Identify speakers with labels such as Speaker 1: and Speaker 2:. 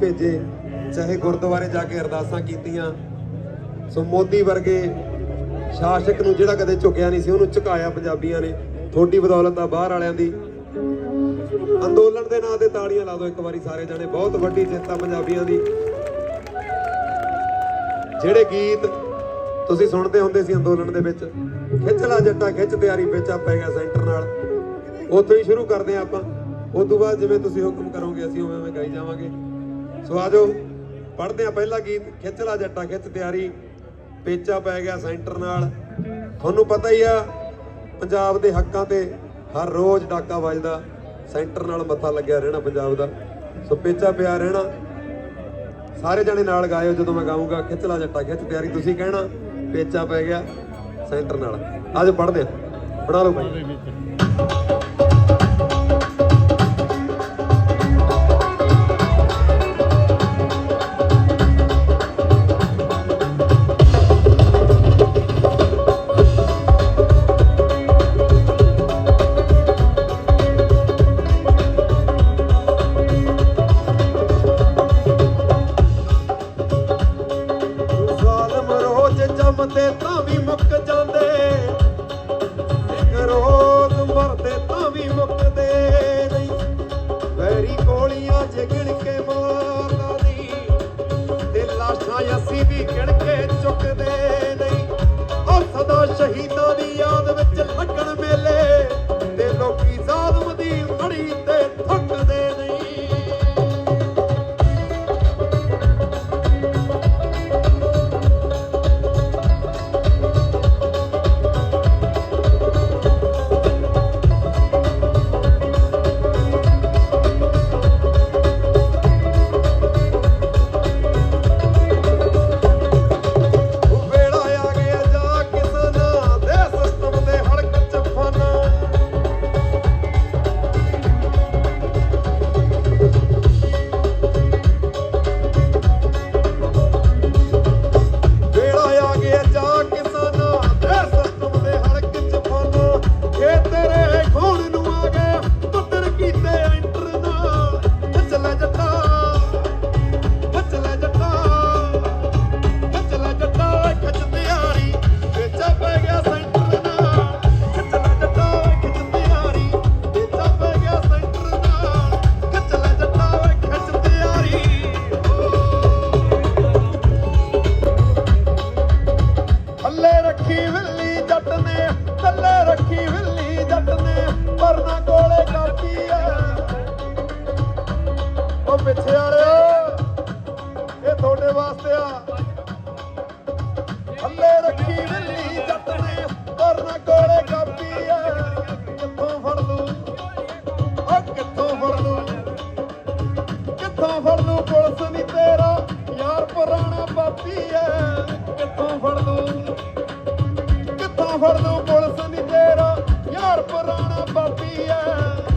Speaker 1: ਭੇਜੇ, ਚਾਹੇ ਗੁਰਦੁਆਰੇ ਜਾ ਕੇ ਅਰਦਾਸਾਂ ਕੀਤੀਆਂ। ਸੋ ਮੋਦੀ ਵਰਗੇ ਸ਼ਾਸਕ ਨੂੰ ਜਿਹੜਾ ਕਦੇ ਝੁਕਿਆ ਨਹੀਂ ਸੀ, ਉਹਨੂੰ ਝੁਕਾਇਆ ਪੰਜਾਬੀਆਂ ਨੇ। ਥੋੜੀ ਬਦੌਲਤ ਆ ਬਾਹਰ ਵਾਲਿਆਂ ਦੀ। ਅੰਦੋਲਨ ਦੇ ਨਾਂ ਤੇ ਤਾੜੀਆਂ ਲਾ ਦਿਓ ਇੱਕ ਵਾਰੀ ਸਾਰੇ ਜਾਣੇ, ਬਹੁਤ ਵੱਡੀ ਜਿੱਤ ਆ ਪੰਜਾਬੀਆਂ ਦੀ। ਜਿਹੜੇ ਗੀਤ ਤੁਸੀਂ ਸੁਣਦੇ ਹੁੰਦੇ ਸੀ ਅੰਦੋਲਨ ਦੇ ਵਿੱਚ, ਖਿੱਚ ਲਾ ਜੱਟਾ, ਖਿੱਚ ਤਿਆਰੀ ਵਿੱਚ ਆ ਪੈ ਗਿਆ ਸੈਂਟਰ ਨਾਲ। ਉੱਥੋਂ ਹੀ ਸ਼ੁਰੂ ਕਰਦੇ ਆ ਆਪਾਂ। ਉਸ ਤੋਂ ਬਾਅਦ ਜਿਵੇਂ ਤੁਸੀਂ ਹੁਕਮ ਕਰੋਗੇ, ਅਸੀਂ ਉਵੇਂ ਉਵੇਂ ਗਾਈ ਜਾਵਾਂਗੇ। ਸੋ ਆਜੋ ਪੜ੍ਹਦੇ ਆ ਪਹਿਲਾ ਗੀਤ, ਖਿੱਚ ਲਾ ਜੱਟਾ, ਖਿੱਚ ਤਿਆਰੀ। ਪੇਚਾ ਪੈ ਗਿਆ ਸੈਂਟਰ ਨਾਲ। ਤੁਹਾਨੂੰ ਪਤਾ ਹੀ ਆ, ਪੰਜਾਬ ਦੇ ਹੱਕਾਂ ਤੇ ਹਰ ਰੋਜ਼ ਡਾਕਾ ਵੱਜਦਾ। ਸੈਂਟਰ ਨਾਲ ਮੱਥਾ ਲੱਗਿਆ ਰਹਿਣਾ ਪੰਜਾਬ ਦਾ। ਸੋ ਪੇਚਾ ਪਿਆ ਰਹਿਣਾ। ਸਾਰੇ ਜਣੇ ਨਾਲ ਗਾਇਓ ਜਦੋਂ ਮੈਂ ਗਾਉਂਗਾ ਖਿੱਚ ਲਾ ਜੱਟਾ, ਖਿੱਚ ਤਿਆਰੀ, ਤੁਸੀਂ ਕਹਿਣਾ, ਪੇਚਾ ਪੈ ਗਿਆ ਸੈਂਟਰ ਨਾਲ। ਅੱਜ ਪੜ੍ਹਦੇ ਆ ਪੜਾ ਲਓ ਭਾਈ বিমুখ ਥੱਲੇ ਰੱਖੀ ਜੱਟ ਨੇ ਪਰਨਾ ਕੋਲੇ ਕਾਪੀ ਐ? ਉਹ ਪਿੱਛੇ ਵਾਲਿਓ ਇਹ ਤੁਹਾਡੇ ਵਾਸਤੇ ਆ। ਥੱਲੇ ਰੱਖੀ ਵਿੱਲੀ ਜੱਟ ਨੇ ਪਰ ਕੋਲੇ ਕਾਪੀ ਐ। ਕਿੱਥੋਂ ਫੜ ਲੂ ਉਹ ਕਿੱਥੋਂ ਫੜ ਲੂ ਕਿੱਥੋਂ ਫੜ ਲੂ ਪੁਲਿਸ ਨਹੀਂ ਤੇਰਾ ਯਾਰ ਪੁਰਾਣਾ ਪਾਪੀ ਐ। ਕਿੱਥੋਂ ਫੜ ਲੂ ਕਿੱਥੋਂ ਫੜ ਲੂ ਪੁਲਿਸ ਨਹੀਂ